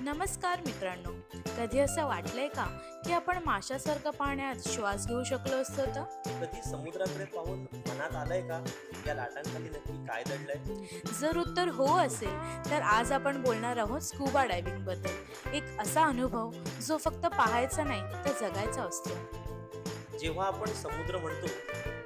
नमस्कार मित्रांनो. कधी असं वाटलंय का की आपण माशासारखं पाण्यात श्वास घेऊ शकलो असतो तर? कधी समुद्राकडे पाहून मनात आलंय का या लाटांखाली नक्की काय दडलंय? जर उत्तर हो असेल तर आज आपण बोलणार आहोत स्कुबा डायव्हिंगबद्दल. एक असा अनुभव जो फक्त पाहायचा नाही तर जगायचा असतो. जेव्हा आपण समुद्र म्हणतो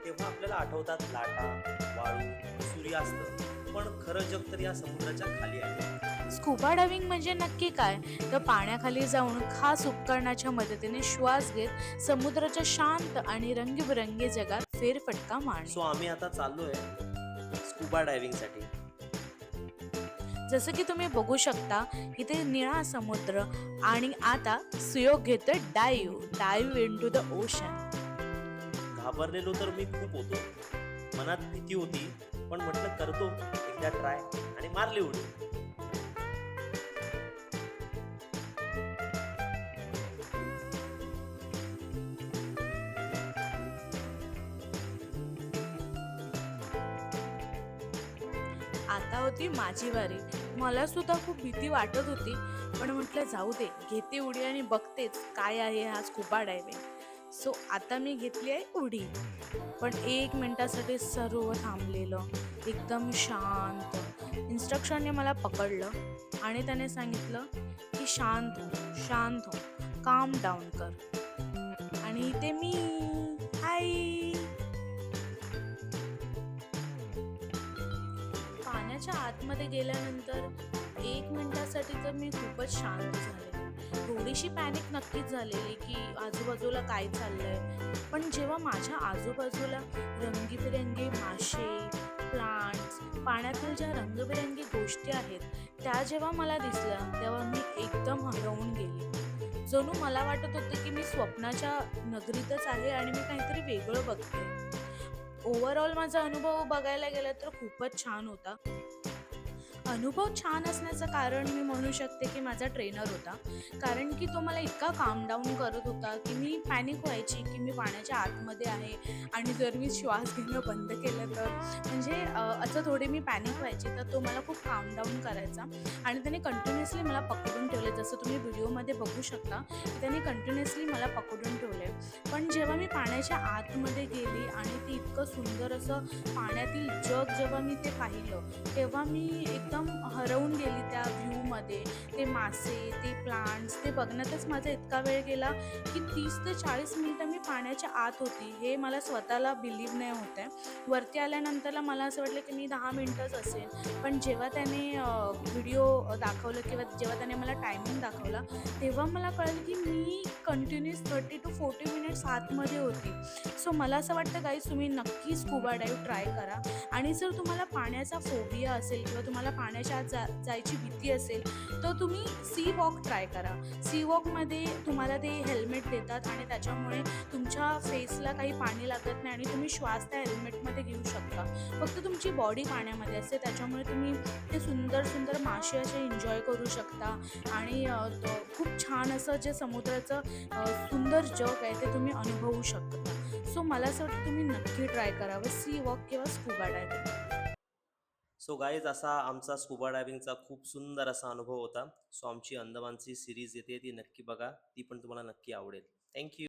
तेव्हा आपल्याला आठवतात लाटा वाळू सूर्यास्त. पण खरं जग तर या समुद्राच्या खाली आहे. स्कुबा डायव्हिंग म्हणजे नक्की काय? तर पाण्याखाली जाऊन खास उपकरणाच्या मदतीने श्वास घेत समुद्राच्या शांत आणि रंगीबेरंगी जगात फेरफटका मारणे. सो आम्ही आता चाललोय स्कुबा डायव्हिंगसाठी जसं की तुम्ही बघू शकता इथे निळा समुद्र आणि आता सुयोग घेतोय dive dive into the ocean घाबरलेलो तर मी खूप होतो. मनात भीती होती पण म्हटलं करतो एकदा ट्राय आणि मारली उडी. आता होती माझी वारी. मला सुद्धा खूप भीती वाटत होती पण म्हटलं जाऊ दे घेते उडी आणि बघतेच काय आहे हा स्कुबा डायविंग सो आता मी घेतली आहे उडी. पण एक मिनटासाठी सर्व थांबलेलं. एकदम शांत. इन्स्ट्रक्शनने मला पकडलं आणि त्याने सांगितलं की शांत हो शांत हो. काम डाऊन कर. आणि ते मी हाय पाण्याच्या आतमध्ये गेल्यानंतर एक मिनिटासाठी तर मी खूपच शांत झाले. थोडीशी पॅनिक नक्कीच झालेली की आजूबाजूला काय चाललंय. पण जेव्हा माझ्या आजूबाजूला रंगीबेरंगी मासे प्लांट्स पाण्यातील ज्या रंगबिरंगी गोष्टी आहेत त्या जेव्हा मला दिसल्या तेव्हा मी एकदम हरवून गेले. जणू मला वाटत होतं की मी स्वप्नाच्या नगरीतच आहे आणि मी काहीतरी वेगळं बघते. ओव्हरऑल माझा अनुभव बघायला गेला तर खूपच छान होता. अनुभव छान असण्याचं कारण मी म्हणू शकते की माझा ट्रेनर होता. कारण की तो मला इतका काम डाऊन करत होता की मी पॅनिक व्हायची की मी पाण्याच्या आतमध्ये आहे आणि जर मी श्वास घेणं बंद केलं तर. म्हणजे असं थोडी मी पॅनिक व्हायची तर तो मला खूप काम डाऊन करायचा. आणि त्याने कंटिन्युअसली मला पकडून ठेवले. जसं तुम्ही व्हिडिओमध्ये बघू शकता त्याने कंटिन्युअसली मला पकडून ठेवले. पण जेव्हा मी पाण्याच्या आतमध्ये गेली आणि ते इतकं सुंदर असं पाण्यातील जग जेव्हा मी ते पाहिलं तेव्हा मी एक एकदम हरवून गेली त्या व्ह्यूमध्ये ते मासे ते प्लांट्स ते बघण्यातच माझा इतका वेळ गेला की तीस ते चाळीस मिनटं मी पाण्याच्या आत होती. हे मला स्वतःला बिलीव नाही होत आहे. वरती आल्यानंतरला मला असं वाटलं की मी दहा मिनटंच असेल पण जेव्हा त्याने व्हिडिओ दाखवलं किंवा जेव्हा त्याने मला टायमिंग दाखवला तेव्हा मला कळलं की मी continuous thirty to forty minutes आतमध्ये होती. सो मला असं वाटतं गाईज तुम्ही नक्कीच स्कुबा डाईव्ह ट्राय करा. आणि जर तुम्हाला पाण्याचा फोबिया असेल किंवा तुम्हाला पाण्याच्या आत जा जायची भीती असेल तर तुम्ही सी वॉक ट्राय करा. सी वॉकमध्ये तुम्हाला ते हेल्मेट देतात आणि त्याच्यामुळे तुमच्या फेसला काही पाणी लागत नाही आणि तुम्ही श्वास त्या हेल्मेटमध्ये घेऊ शकता. फक्त तुमची बॉडी पाण्यामध्ये असते त्याच्यामुळे तुम्ही ते सुंदर सुंदर मासे असे एन्जॉय करू शकता. आणि खूप छान असं जे समुद्राचं सुंदर जग आहे ते तुम्ही अनुभवू शकता. सो मला असं वाटतं तुम्ही नक्की ट्राय करावं सी वॉक किंवा स्कूबा डायव्हिंग सो गाईज असा आमचा स्कुबा डायव्हिंगचा खूप सुंदर असा अनुभव होता. सो आमची अंदमानची सिरीज येते ती नक्की बघा. ती पण तुम्हाला नक्की आवडेल. थँक्यू